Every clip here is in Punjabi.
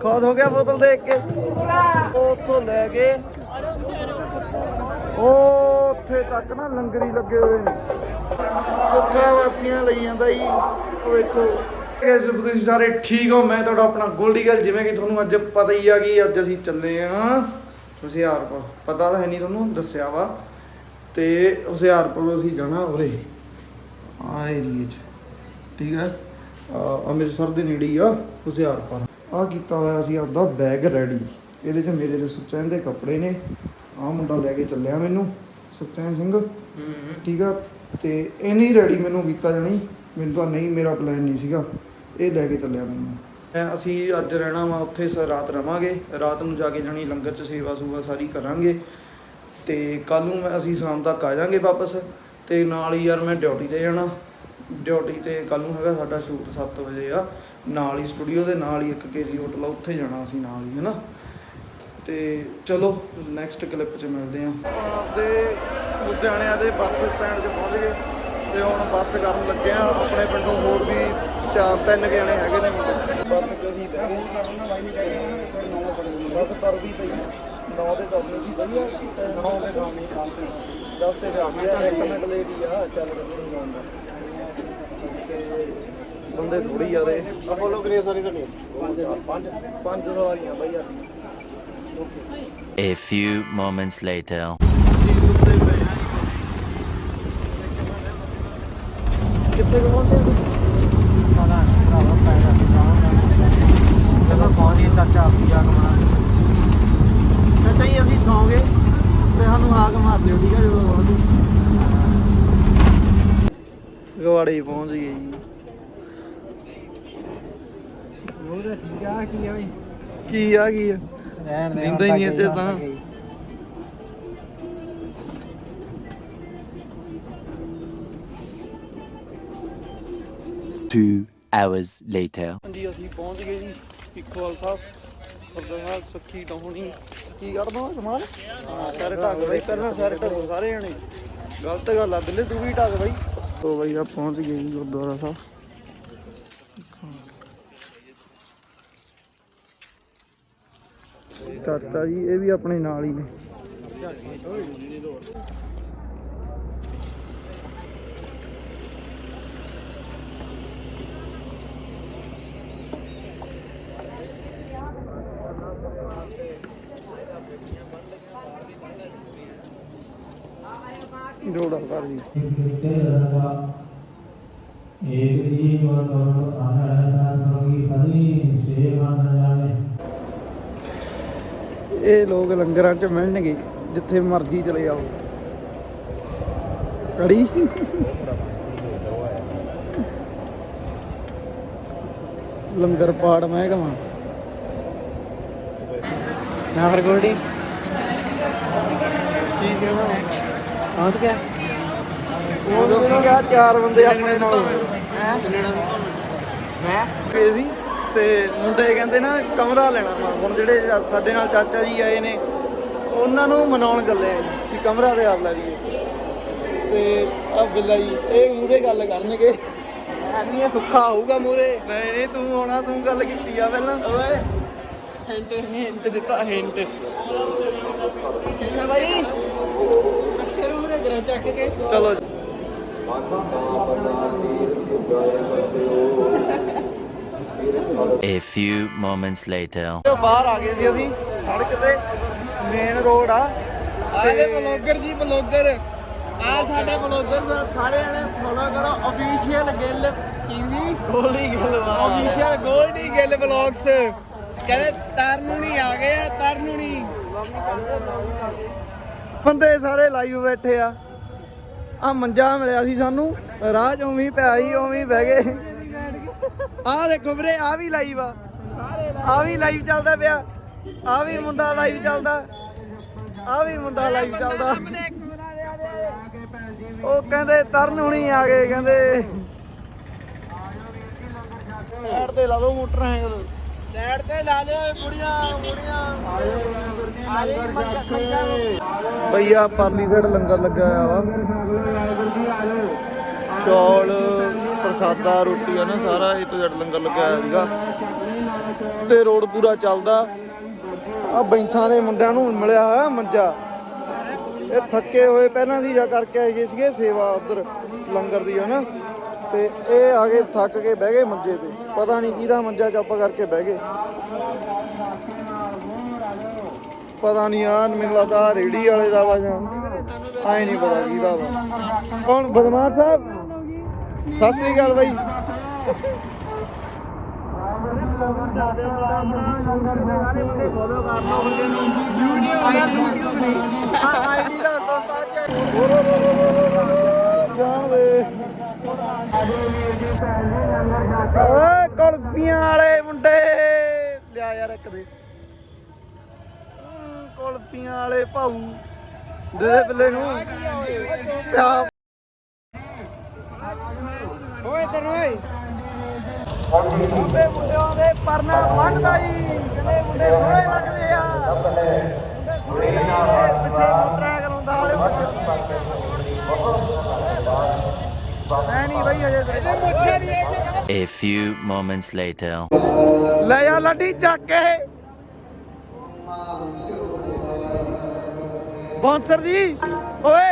ਖਾਸ ਹੋ ਗਿਆ ਬੋਤਲ ਦੇਖ ਕੇ। ਉੱਥੋਂ ਲੈ ਕੇ ਉਹ ਉੱਥੇ ਤੱਕ ਨਾ ਲੰਗਰੀ ਲੱਗੇ ਹੋਏ ਨੇ। ਸੁੱਖਾ ਵਾਸੀਆਂ ਲਈ ਜਾਂਦਾ ਜੀ। ਉਹ ਵੇਖੋ ਇਸ ਤੁਸੀਂ ਸਾਰੇ ਠੀਕ ਹੋ, ਮੈਂ ਤੁਹਾਡਾ ਆਪਣਾ ਗੋਲਡੀ ਗੱਲ, ਜਿਵੇਂ ਕਿ ਤੁਹਾਨੂੰ ਅੱਜ ਪਤਾ ਹੀ ਆ ਕਿ ਅੱਜ ਅਸੀਂ ਚੱਲੇ ਆ ਹੁਸ਼ਿਆਰਪੁਰ। ਪਤਾ ਤਾਂ ਹੈ ਨਹੀਂ ਤੁਹਾਨੂੰ, ਦੱਸਿਆ ਵਾ। ਤੇ ਹੁਸ਼ਿਆਰਪੁਰ ਅਸੀਂ ਜਾਣਾ ਉਰੇ। ਆ ਏਰੀਏ 'ਚ। ਠੀਕ ਹੈ ਅੰਮ੍ਰਿਤਸਰ ਦੇ ਨੇੜੇ ਹੀ ਆ ਹੁਸ਼ਿਆਰਪੁਰ। ਆ ਕੀਤਾ ਹੋਇਆ ਸੀ ਆਪਦਾ ਬੈਗ ਰੈਡੀ ਇਹਦੇ 'ਚ ਮੇਰੇ ਦੇ ਸੁਚੈਨ ਦੇ ਕੱਪੜੇ ਨੇ। ਆ ਮੁੰਡਾ ਲੈ ਕੇ ਚੱਲਿਆ ਮੈਨੂੰ ਸੁਚੈਨ ਸਿੰਘ। ਠੀਕ ਆ? ਤੇ ਇਹਨੇ ਰੈਡੀ ਮੈਨੂੰ ਕੀਤਾ ਜਾਣੀ। ਮੈਨੂੰ ਤਾਂ ਨਹੀਂ ਮੇਰਾ ਪਲਾਨ ਨਹੀਂ ਸੀਗਾ। ਇਹ ਲੈ ਕੇ ਚੱਲਿਆ ਮੈਨੂੰ। ਅਸੀਂ ਅੱਜ ਰਹਿਣਾ ਵਾ ਉੱਥੇ ਸ ਰਾਤ ਰਵਾਂਗੇ। ਰਾਤ ਨੂੰ ਜਾ ਕੇ ਜਾਣੀ ਲੰਗਰ 'ਚ ਸੇਵਾ ਸੂਵਾ ਸਾਰੀ ਕਰਾਂਗੇ। ਤੇ ਕੱਲ ਨੂੰ ਮੈਂ- ਅਸੀਂ ਸ਼ਾਮ ਤੱਕ ਆ ਜਾਾਂਗੇ ਵਾਪਸ। ਤੇ ਨਾਲ ਹੀ ਯਾਰ ਮੈਂ ਡਿਊਟੀ ਤੇ ਜਾਣਾ। ਡਿਊਟੀ ਤੇ ਕੱਲ ਨੂੰ ਹੈਗਾ ਸਾਡਾ ਸ਼ੂਟ 7 ਵਜੇ ਆ। ਨਾਲ ਹੀ ਸਟੂਡੀਓ ਦੇ ਨਾਲ ਹੀ ਇੱਕ ਕੇਜੀ ਹੋਟਲ ਆ, ਉੱਥੇ ਜਾਣਾ ਅਸੀਂ ਨਾਲ ਹੀ, ਹੈਨਾ? ਤੇ ਚਲੋ ਨੈਕਸਟ ਕਲਿੱਪ 'ਚ ਮਿਲਦੇ ਆਂ। ਆਪਦੇ ਲੁਧਿਆਣੇ ਦੇ ਬੱਸ ਸਟੈਂਡ 'ਚ ਪਹੁੰਚ ਗਏ ਤੇ ਹੁਣ ਬੱਸ ਕਰਨ ਲੱਗੇ ਆ। ਆਪਣੇ ਪਿੰਡੋਂ ਹੋਰ ਵੀ ਚਾਰ ਤਿੰਨ ਜਣੇ ਹੈਗੇ ਨੇ। ਮੁੰਡੇ ਬੱਸ 'ਚ ਅਸੀਂ ਬਹਿ ਗਏ। ਬੱਸ ਪਰ ਵੀ ਪਈ 9 ਦੇ ਕਰਨੀ ਸੀ, ਵਧੀਆ। 9 ਦੇ ਸਾਹਮਣੇ ਸਾਹਮਣੇ 10 ਤੇ ਜਾ ਗਿਆ ਇੱਕ ਮਿੰਟ ਲੇਟ ਹੀ ਆ। ਚੱਲ ਨਹੀਂ ਆਉਂਦਾ ਬੰਦੇ ਥੋੜੀ ਜ਼ਿਆਦੇ। ਅਪੋਲੋ ਗ੍ਰੇਸ ਵਾਲੀ ਤੁਹਾਡੀ ਪੰਜ। ਪੰਜ। ਸਵਾਰੀਆਂ ਬਾਈ ਆ A few moments later. ਕਿੱਥੇ ਚਾਚਾ ਚਾਚਾ ਜੀ ਅਸੀਂ ਸੌਂ ਗਏ ਤੇ ਸਾਨੂੰ ਹਾਕ ਮਾਰ ਦਿਓ ਠੀਕ ਹੈ ਜਦੋਂ ਪਹੁੰਚੇ ਗਵਾੜੇ ਪਹੁੰਚ ਗਏ ਜੀ। ਉਹ ਤਾਂ ਠੀਕ ਆ ਕੀ ਆ ਬਈ? ਕੀ ਆ ਕੀ ਆ? ਰਹਿਣ ਦਿੰਦਾ ਹੀ ਨਹੀਂ ਇੱਥੇ ਤਾਂ। Two hours later. ਹਾਂਜੀ ਅਸੀਂ ਪਹੁੰਚ ਗਏ ਜੀ ਪਿੱਖੋਵਾਲ ਸਾਹਿਬ ਗੁਰਦੁਆਰਾ ਸੱਖੀ ਟੋਹਣੀ ਕੀ ਕਰਦਾ ਹਾਂ ਸਾਰੇ ਢੱਕ ਬਈ ਪਹਿਲਾਂ ਸਾਰੇ ਢੱਕੋ ਸਾਰੇ ਜਣੇ। ਗਲਤ ਗੱਲ ਆ ਬਿੱਲੇ ਤੂੰ ਵੀ ਢੱਕ ਬਈ। ਉਹ ਬਈ ਆ ਪਹੁੰਚ ਗਏ ਜੀ ਗੁਰਦੁਆਰਾ ਸਾਹਿਬ। ਚਾਚਾ ਜੀ, ਇਹ ਵੀ ਆਪਣੇ ਨਾਲ ਹੀ ਨੇ। 조랑가리 그때다가 예비지원으로 ਇਹ ਲੋਕ ਲੰਗਰਾਂ 'ਚ ਮਿਲਣਗੇ ਜਿੱਥੇ ਮਰਜ਼ੀ ਚਲੇ ਜਾਓ। ਕੜੀ ਲੰਗਰ ਪਾੜ ਮੈਂ ਕਹਾਂ। ਨਾ ਗੋਲਡੀ ਠੀਕ ਹੈ ਨਾ ਪਹੁੰਚ ਗਿਆ। ਉਹ ਕਿਹਾ ਚਾਰ ਬੰਦੇ ਆਪਣੇ ਨਾਲ ਮੈਂ? ਗਏ ਸੀ। ਤੇ ਮੁੰਡੇ ਕਹਿੰਦੇ ਨਾ ਕਮਰਾ ਲੈਣਾ ਵਾ। ਹੁਣ ਜਿਹੜੇ ਜਾ- ਸਾਡੇ ਨਾਲ ਚਾਚਾ ਜੀ ਆਏ ਨੇ ਉਹਨਾਂ ਨੂੰ ਮਨਾਉਣ ਚੱਲੇ ਆ ਜੀ ਕਿ ਕਮਰਾ ਤਿਆਰ ਲੈ ਲਈਏ। ਤੇ ਆ ਬਿੱਲਾ ਜੀ ਇਹ ਮੂਰੇ ਗੱਲ ਕਰਨਗੇ। ਇਹ ਸੁੱਖਾ ਹੋਊਗਾ ਮੂਰੇ ਨਹੀਂ ਨਹੀਂ ਤੂੰ ਆਉਣਾ ਤੂੰ ਗੱਲ ਕੀਤੀ ਆ ਪਹਿਲਾਂ। ਓਏ। ਹਿੰਟ ਹਿੰਟ ਦਿੱਤਾ ਹਿੰਟ। ਠੀਕ ਹੈ ਬਾਈ? ਚੱਕ ਕੇ ਚਲੋ ਜੀ। A few moments later. ਬਾਹਰ ਆ ਗਏ ਸੀ ਅਸੀਂ ਸੜਕ ਤੇ ਮੇਨ ਰੋਡ ਆ। ਆਲੇ ਬਲੌਗਰ ਜੀ ਬਲੌਗਰ। ਆ ਸਾਡੇ ਬਲੌਗਰ ਸਾਰੇ ਜਣੇ ਫੋਲੋ ਕਰੋ। ਅਫੀਸ਼ੀਅਲ ਗਿੱਲ ਈਜ਼ੀ ਗੋਲੀ ਗੱਲ ਵਾ ਅਫੀਸ਼ੀਅਲ ਗੋਲਡੀ ਗਿੱਲ ਬਲੌਗਸ ਕਹਿੰਦੇ ਤਰਨੂਣੀ ਆ ਗਏ ਆ ਤਰਨੂਣੀ ਬੰਦੇ ਸਾਰੇ ਲਾਈਵ ਬੈਠੇ ਆ। ਆ ਮੰਜਾ ਮਿਲਿਆ ਸੀ ਸਾਨੂੰ। ਰਾਹ ਚ ਉਵੇਂ ਪਿਆ ਸੀ ਉਵੇਂ ਬਹਿ ਗਏ। ਆਹ ਦੇਖੋ ਵੀਰੇ, ਆ ਵੀ ਲਾਈਵ ਆ। ਆ ਵੀ ਲਾਈਵ ਚੱਲਦਾ ਪਿਆ। ਆ ਵੀ ਮੁੰਡਾ ਲਾਈਵ ਚੱਲਦਾ। ਆ ਵੀ ਮੁੰਡਾ ਲਾਈਵ ਚੱਲਦਾ। ਉਹ ਕਹਿੰਦੇ, ਤਰਨ ਹੁਣੀ ਆ ਗਏ, ਕਹਿੰਦੇ। ਸਾਈਡ ਤੇ ਲਾ ਲਓ ਮੋਟਰ ਹੈਂਗਲ ਸਾਈਡ ਤੇ ਲਾ ਲਿਓ ਮੁੜੀਆਂ ਮੁੜੀਆਂ ਭਈਆ ਪਰਲੀ ਸਾਈਡ ਲੰਗਰ ਲੱਗਾ ਹੋਇਆ ਵਾ। ਚੌਲ, ਪ੍ਰਸਾਦਾ ਰੋਟੀ ਆ ਨਾ ਸਾਰਾ ਇਹ ਤੋਂ ਜੜ ਲੰਗਰ ਲੱਗਾ ਹੋਇਆ ਸੀਗਾ। ਤੇ ਰੋਡ ਪੂਰਾ ਚੱਲਦਾ। ਆ ਬੈਂਸਾਂ ਦੇ ਮੁੰਡਿਆਂ ਨੂੰ ਮਿਲਿਆ ਹੋਇਆ ਮੰਜਾ। ਇਹ ਥੱਕੇ ਹੋਏ ਪਹਿਲਾਂ ਦੀ ਜਾ ਕਰਕੇ ਆਏ ਗਏ ਸੀਗੇ ਸੇਵਾ ਉਧਰ ਲੰਗਰ ਦੀ, ਹਨਾ? ਤੇ ਇਹ ਆ ਕੇ ਥੱਕ ਕੇ ਬਹਿ ਗਏ ਮੰਜੇ ਤੇ ਪਤਾ ਨਹੀਂ ਕਿਹਦਾ ਮੰਜਾ ਚੱਪ ਕਰਕੇ ਬਹਿ ਗਏ ਪਤਾ ਨਹੀਂ ਆ ਮੈਨੂੰ ਲੱਗਦਾ ਰੇੜੀ ਵਾਲੇ ਦਾ ਵਾ ਜਾਂ ਆਏ ਨਹੀਂ ਪਤਾ ਕਿਹਦਾ ਵਾ ਕੌਣ ਬਦਮਾਸ਼ ਸਾਹਿਬ ਸਤਿ ਸ੍ਰੀ ਅਕਾਲ ਬਾਈ ਜਾਣ ਦੇ ਓਏ ਕੁਲਫੀਆਂ ਵਾਲੇ ਮੁੰਡੇ। ਲਿਆ ਯਾਰ ਇੱਕ ਦੇ। ਕੁਲਫੀਆਂ ਵਾਲੇ ਭਾਊ। ਦੇ ਦੇ ਬਿੱਲੇ ਨੂੰ। ਪਿਆ। ਓਏ ਤਰ ਓਏ। ਮੁੰਡੇ ਮੁੰਡਿਆਂ ਦੇ ਪਰਨਾ ਵੱਢਦਾ ਈ ਕਹਿੰਦੇ ਮੁੰਡੇ ਸੋਹਣੇ ਲੱਗਦੇ ਆ। ਮੁੰਡੇ ਸੋਹਣੇ ਲੱਗਦੇ ਪਿੱਛੇ ਮੋਟਰਾਂ ਕਰਾਉਂਦਾ ਵਾਲੇ ਮੈਂ ਨਹੀਂ ਬਈ ਹਜੇ ਤੇਰੇ A few moments later. ਲੈ ਜਾ ਲੱਡੀ ਚੱਕ ਕੇ ਬੌਂਸਰ ਜੀ ਓਏ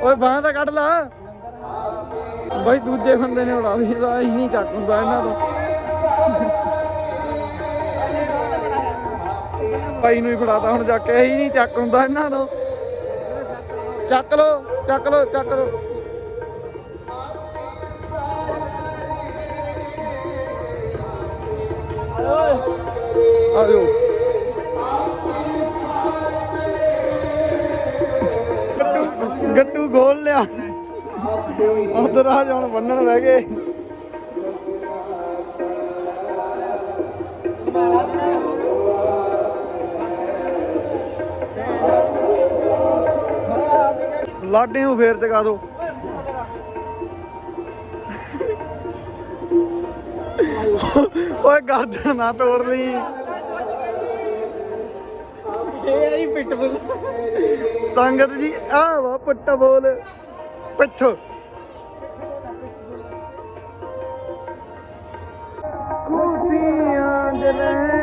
ਓਏ ਬਾਹਾਂ ਤਾਂ ਕੱਢ ਲਾ ਬਾਈ ਦੂਜੇ ਬੰਦੇ ਨੇ ਉਡਾ ਦੀ ਤਾਂ ਹੀ ਨਹੀਂ ਚੱਕ ਹੁੰਦਾ ਇਹਨਾਂ ਤੋਂ ਬਾਈ ਨੂੰ ਹੀ ਫੜਾਤਾ, ਹੁਣ ਜਾ ਕੇ ਹੀ ਨਹੀਂ ਚੱਕ ਹੁੰਦਾ ਇਹਨਾਂ ਤੋਂ ਚੱਕ ਲੋ ਚੱਕ ਲੋ ਚੱਕ ਲੋ ਆਜੋ। ਗੱਟੂ ਗੱਟੂ ਖੋਲ ਲਿਆ। ਉਧਰ ਆ ਜਾਣ ਬੰਨਣ ਬਹਿ ਗਏ। ਲਾਡੀ ਨੂੰ ਫੇਰ ਚਗਾ ਦੋ। ਓਏ ਗਰਦਨ ਨਾ ਤੋੜ ਲਈ। ਇਹ ਆਈ ਪਿੱਟਬੁਲ ਸੰਗਤ ਜੀ, ਆ ਵਾ ਪੱਟਾ ਬੋਲ। ਪਿੱਠ। ਖੁਸ਼ੀਆਂ ਜਲੈਣੀਆਂ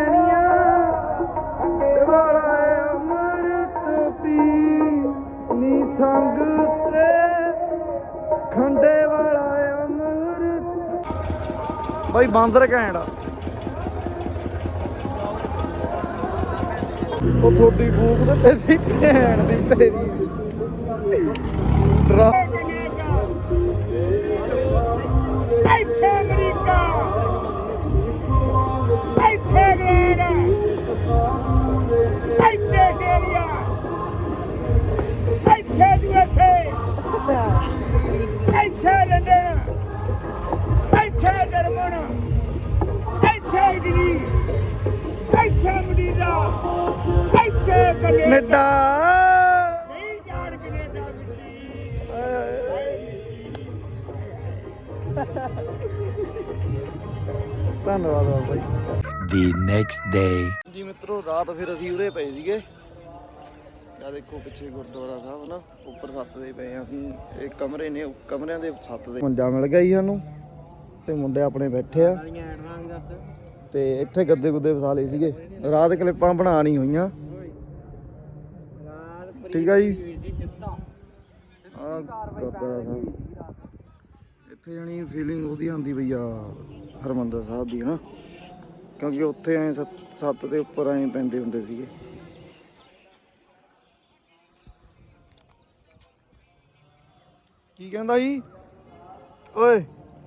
ਸੰਗ ਤੇ ਖੰਡੇ ਵਾਲਾ ਅਮਰਤ ਬਾਈ ਬਾਂਦਰ ਘੈਂਟ ਉਹ ਤੁਹਾਡੀ ਬੂਕ ਤੇ ਤੇਰੀ ਭੈਣ ਦੀ ਤੇਰੀ। ਡਰਾ ਇੱਥੇ ਅਮਰੀਕਾ। ਇੱਥੇ ਇੰਗਲੈਂਡ ਇੱਥੇ ਆਸਟ੍ਰੇਲੀਆ ਇੱਥੇ। ਯੂਐਸਏ ਇੱਥੇ ਲੰਡਨ ਇੱਥੇ ਜਰਮਨ ਇੱਥੇ ਇਟਲੀ ਇੱਥੇ ਮਦੀਨਾ। ਇੱਥੇ ਕੈਨੇਡਾ। ਕੈਨੇਡਾ। ਨਹੀਂ ਜਾਣ ਕੈਨੇਡਾ ਵਿੱਚ। ਧੰਨਵਾਦ Baba ji. The next day. ਜੀ ਮਿੱਤਰੋ ਰਾਤ ਫਿਰ ਅਸੀਂ ਉਰੇ ਪਏ ਸੀਗੇ। ਆ ਦੇਖੋ ਪਿੱਛੇ ਗੁਰਦੁਆਰਾ ਸਾਹਿਬ ਨਾ, ਉੱਪਰ ਛੱਤ ਤੇ ਪਏ ਹਾਂ ਅਸੀਂ, ਇਹ ਕਮਰੇ ਨੇ ਕਮਰਿਆਂ ਦੇ ਛੱਤ ਤੇ। ਮੰਜਾ ਮਿਲ ਗਿਆ ਜੀ ਸਾਨੂੰ, ਤੇ ਮੁੰਡੇ ਆਪਣੇ ਬੈਠੇ ਆ। ਤੇ ਇੱਥੇ ਗੱਦੇ ਗੁੱਦੇ ਵਸਾ ਲਏ ਸੀਗੇ। ਰਾਤ ਕਲਿੱਪਾਂ ਬਣਾ ਨਹੀਂ ਹੋਈਆਂ। ਠੀਕ ਆ ਜੀ। ਆ ਗੁਰਦੁਆਰਾ ਸਾਹਿਬ। ਇੱਥੇ ਜਾਣੀ ਫੀਲਿੰਗ ਉਹਦੀ ਆਉਂਦੀ ਪਈ ਆ, ਹਰਮੰਦਰ ਸਾਹਿਬ ਦੀ, ਹਨਾ? ਕਿਉਂਕਿ ਉੱਥੇ ਐ ਸੱਤ ਦੇ ਉੱਪਰ ਐ ਪੈਂਦੇ ਹੁੰਦੇ ਸੀਗੇ। ਕੀ ਕਹਿੰਦਾ ਜੀ ਓਏ।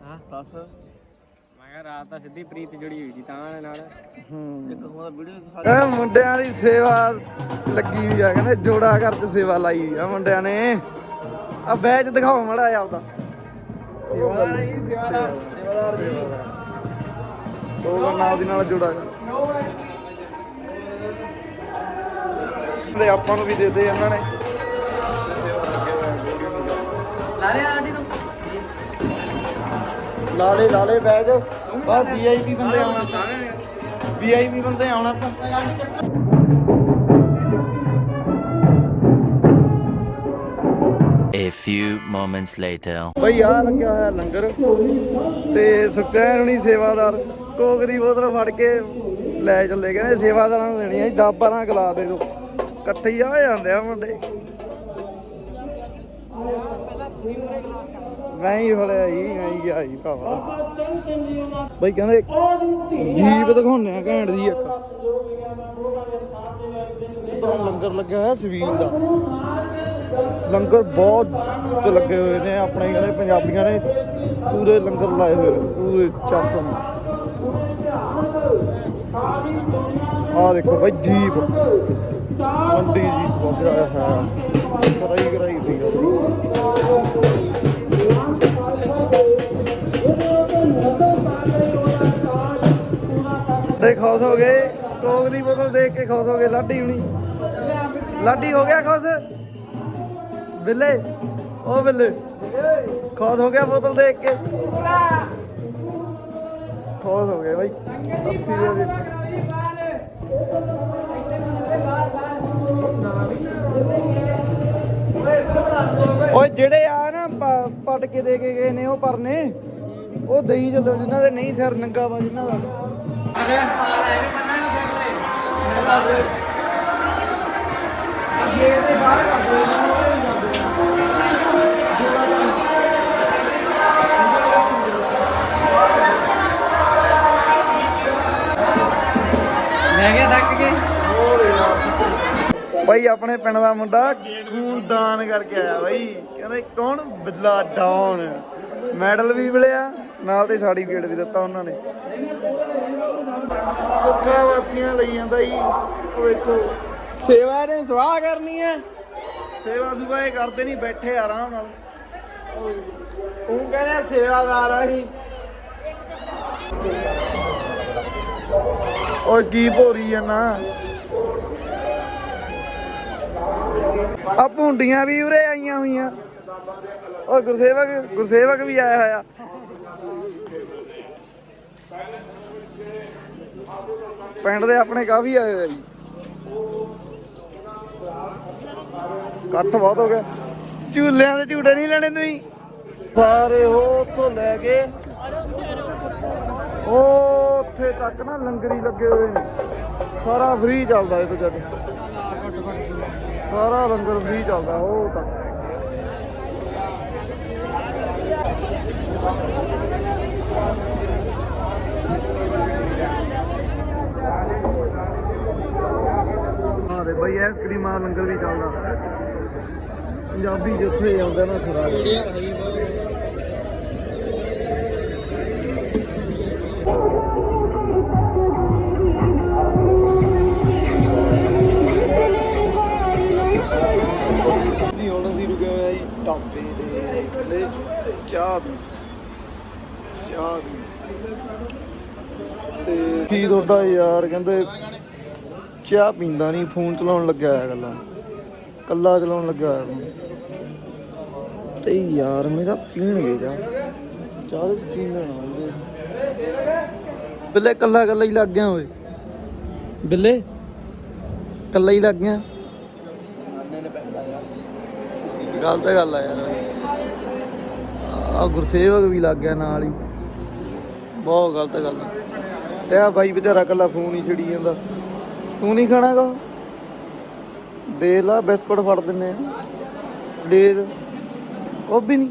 ਹਾਂ ਦੱਸ। ਮੈਂ ਕਿਹਾ ਰਾਤ ਤਾਂ ਸਿੱਧੀ ਪ੍ਰੀਤ ਜੁੜੀ ਹੋਈ ਸੀ ਤਾਂ ਨਾਲ। ਹੂੰ। ਇੱਕ ਹੋਰ ਵੀਡੀਓ ਇਹ ਮੁੰਡਿਆਂ ਦੀ ਸੇਵਾ ਲੱਗੀ ਹੋਈ ਆ ਕਹਿੰਦੇ ਜੋੜਾ ਘਰ ਚ ਸੇਵਾ ਲਾਈ ਆ ਮੁੰਡਿਆਂ ਨੇ। ਆ ਬੈਚ ਦਿਖਾਓ ਮੜਾ ਆ ਆਪਦਾ। ਸੇਵਾਦਾਰ ਨਹੀਂ ਸੇਵਾਦਾਰ। ਸੇਵਾਦਾਰ ਜੀ। ਉਹ ਨਾਲ ਦੀ ਨਾਲ ਜੋੜਾ ਕਰ ਤੇ ਆਪਾਂ ਨੂੰ ਵੀ ਦੇ ਦੇ ਇਹਨਾਂ ਨੇ। ਲਾ ਲੈ ਲਾ ਲੈ ਬਸ ਵੀਆਈਪੀ ਬੰਦੇ ਆਉਣਾ। ਸਾਰੇ ਵੀਆਈਪੀ ਬੰਦੇ ਆਉਣਾ A few moments later. ਭਈ ਆ ਲੱਗਿਆ ਹੋਇਆ ਲੰਗਰ ਤੇ ਸੁਖਚੈਨ ਹੁਣੀ ਸੇਵਾਦਾਰ ਕੋਕ ਦੀ ਬੋਤਲ ਫੜ ਕੇ ਲੈ ਚੱਲੇ। ਕਹਿੰਦੇ ਸੇਵਾਦਾਰਾਂ ਨੂੰ ਦੇਣੀ 10 12 ਗਲਾ ਦੇ ਦੋ ਇਕੱਠੇ ਹੀ ਆ ਜਾਂਦੇ ਆ ਮੁੰਡੇ। ਮੈਂ ਹੀ ਫੜਿਆ ਜੀ ਮੈਂ ਹੀ ਗਿਆ ਜੀ ਭਾਵਾ ਬਈ ਕਹਿੰਦੇ ਜੀਪ ਦਿਖਾਉਂਦੇ ਆ ਘੈਂਟ ਦੀ ਇੱਕ ਉਧਰ ਲੰਗਰ ਲੱਗਿਆ ਹੋਇਆ ਸਵੀਲ ਦਾ। ਲੰਗਰ ਬਹੁਤ ਤੇ ਲੱਗੇ ਹੋਏ ਨੇ ਆਪਣੇ ਕਹਿੰਦੇ ਪੰਜਾਬੀਆਂ ਨੇ ਪੂਰੇ ਲੰਗਰ ਲਾਏ ਹੋਏ ਨੇ ਪੂਰੇ ਨੂੰ। ਆਹ ਦੇਖੋ ਭਾਈ ਜੀਪ। ਮੰਡੀ ਜੀਪ ਲੱਗਿਆ ਹੈ। ਕਰਾਈ ਕਰਾਈ ਦੀ ਹੋ ਗਏ। ਕੋਕ ਦੀ ਬੋਤਲ ਦੇਖ ਕੇ ਖੁਸ਼ ਹੋ ਗਏ, ਲਾਡੀ ਹੁਣੀ। ਲਾਡੀ ਹੋ ਗਿਆ ਖੁਸ਼? ਬਿੱਲੇ ਉਹ ਬਿੱਲੇ। ਖੁਸ਼ ਹੋ ਗਿਆ ਬੋਤਲ ਦੇਖ ਕੇ? ਖੁਸ਼ ਹੋ ਗਏ ਬਾਈ। 80 ਰੁਪਏ ਓਏ, ਜਿਹੜੇ ਆ ਨਾ ਪ- ਕੇ ਦੇ ਕੇ ਗਏ ਨੇ ਉਹ ਪਰਨੇ, ਉਹ ਦੇਈ ਚੱਲੋ, ਜਿਨ੍ਹਾਂ ਦੇ ਨਹੀਂ ਸਿਰ ਨੰਗਾ ਵਾ, ਜਿਨ੍ਹਾਂ ਦਾ। ਗੇਟ ਦੇ ਬਾਹਰ ਕਰ ਦੋ ਮੈਂ ਕਿਹਾ ਥੱਕ ਕੇ ਬਾਈ ਆਪਣੇ ਪਿੰਡ ਦਾ ਮੁੰਡਾ ਖੂਨ ਦਾਨ ਕਰਕੇ ਆਇਆ ਬਾਈ। ਕਹਿੰਦੇ, ਕੌਣ? ਬਿੱਲਾ ਡਾਉਨ। ਮੈਡਲ ਵੀ ਮਿਲਿਆ, ਨਾਲ ਤੇ ਸਰਟੀਫਿਕੇਟ ਵੀ ਦਿੱਤਾ ਉਹਨਾਂ ਨੇ। ਸੁੱਖਾ ਵਾਸੀਆਂ ਲਈ ਜਾਂਦਾ ਜੀ। ਉਹ ਵੇਖੋ। ਸੇਵਾ ਨੇ ਸਵਾਹ ਕਰਨੀ ਹੈ। ਸੇਵਾ ਸੁਭਾ ਇਹ ਕਰਦੇ ਨਹੀਂ ਬੈਠੇ ਆਰਾਮ ਨਾਲ। ਉਹ ਕਹਿੰਦਾ ਸੇਵਾਦਾਰ ਆ ਅਸੀਂ। ਓਏ ਕੀ ਭੋਰੀ ਆ ਨਾ। ਆ ਭੁੰਡੀਆਂ ਵੀ ਉਰੇ ਆਈਆਂ ਹੋਈਆਂ। ਓ ਗੁਰਸੇਵਕ ਗੁਰਸੇਵਕ ਵੀ ਆਇਆ ਹੋਇਆ। ਪਿੰਡ ਦੇ ਆਪਣੇ ਕਾਫੀ ਆਏ ਹੋਏ ਆ ਜੀ। ਇਕੱਠ ਬਹੁਤ ਹੋ ਗਿਆ ਝੂਲਿਆਂ ਦੇ ਝੂਟੇ ਨਹੀਂ ਲੈਣੇ ਤੁਸੀਂ? ਸਾਰੇ ਉਹ ਉੱਥੋਂ ਲੈ ਕੇ ਉਹ ਉੱਥੇ ਤੱਕ ਨਾ ਲੰਗਰੀ ਲੱਗੇ ਹੋਏ ਨੇ। ਸਾਰਾ ਫ੍ਰੀ ਚੱਲਦਾ ਇਹ ਤੋਂ ਜਦ ਸਾਰਾ ਲੰਗਰ ਫ੍ਰੀ ਚੱਲਦਾ ਉਹ ਤੱਕ ਹਾਂ ਦੇ ਬਈ ਆਈਸਕ੍ਰੀਮਾਂ ਦਾ ਲੰਗਰ ਵੀ ਚੱਲਦਾ। ਪੰਜਾਬੀ ਜਿੱਥੇ ਜਾਂਦਾ ਨਾ ਸਰਾ ਨਹੀਂ ਹੁਣ ਅਸੀਂ ਰੁਕੇ ਹੋਏ ਆ ਜੀ ਢਾਬੇ ਦੇ ਕਹਿੰਦੇ ਚਾਹ ਵੀ ਚਾਹ ਵੀ। ਤੇ ਕੀ ਤੁਹਾਡਾ ਯਾਰ ਕਹਿੰਦੇ ਚਾਹ ਪੀਂਦਾ ਨਹੀਂ ਫੋਨ ਚਲਾਉਣ ਲੱਗਿਆ ਹੋਇਆ ਗੱਲਾਂ ਕੱਲਾ ਚਲਾਉਣ ਲੱਗਿਆ ਹੋਇਆ phone। ਤੇ ਯਾਰ ਮੇਰਾ ਪੀਣਗੇ ਜਾ। ਚਾਹ ਦੇ ਸਕੀਨ ਲੈਣਾ ਬਿੱਲੇ ਕੱਲਾ ਕੱਲਾ ਹੀ ਲੱਗ ਗਿਆ ਓਏ। ਬਿੱਲੇ ਕੱਲਾ ਹੀ ਲੱਗ ਗਿਆ। ਗਲਤ ਗੱਲ ਆ ਯਾਰ। ਆ ਗੁਰਸੇਵਕ ਵੀ ਲੱਗ ਗਿਆ ਨਾਲ ਹੀ। ਬਹੁਤ ਗਲਤ ਗੱਲ ਆ। ਤੇ ਆ ਬਾਈ ਵਿਚਾਰਾ ਕੱਲਾ ਫੋਨ ਹੀ ਛੜੀ ਜਾਂਦਾ। ਤੂੰ ਨਹੀਂ ਖਾਣਾਗਾ ਦੇ ਲਾ ਬਿਸਕੁਟ ਫੜ ਦਿੰਨੇ ਆ। ਦੇ ਉਹ ਵੀ ਨਹੀਂ।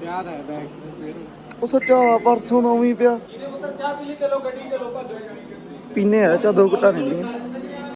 ਪਿਆਰ ਹੈ ਬੈਗ ਉਹ ਸੱਚਾ ਪਰਸੋਂ ਨੂੰ ਉਵੇਂ ਹੀ ਪਿਆ ਪੀਨੇ ਆ ਚਾ ਦੋ ਘਟਾ ਦਿੰਦੀਆਂ